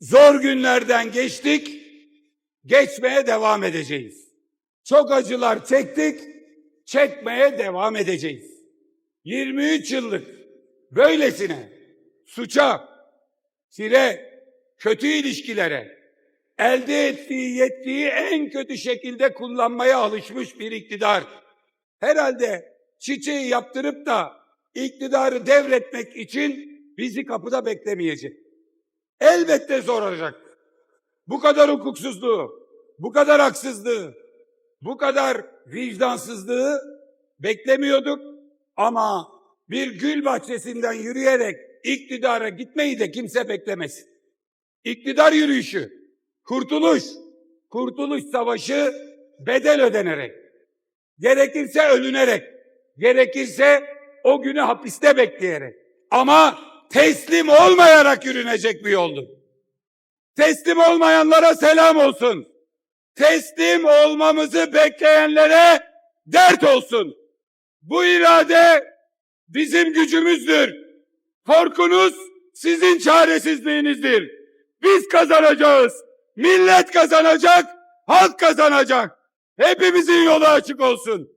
Zor günlerden geçtik, geçmeye devam edeceğiz. Çok acılar çektik, çekmeye devam edeceğiz. 23 yıllık böylesine suça, sire, kötü ilişkilere, elde ettiği yetkiyi en kötü şekilde kullanmaya alışmış bir iktidar. Herhalde çiçeği yaptırıp da iktidarı devretmek için bizi kapıda beklemeyecek. Elbette zor olacak. Bu kadar hukuksuzluğu, bu kadar haksızlığı, bu kadar vicdansızlığı beklemiyorduk ama bir gül bahçesinden yürüyerek iktidara gitmeyi de kimse beklemesin. İktidar yürüyüşü, kurtuluş, kurtuluş savaşı bedel ödenerek, gerekirse ölünerek, gerekirse o günü hapiste bekleyerek ama teslim olmayarak yürünecek bir yoldu. Teslim olmayanlara selam olsun. Teslim olmamızı bekleyenlere dert olsun. Bu irade bizim gücümüzdür. Korkunuz sizin çaresizliğinizdir. Biz kazanacağız. Millet kazanacak, halk kazanacak. Hepimizin yolu açık olsun.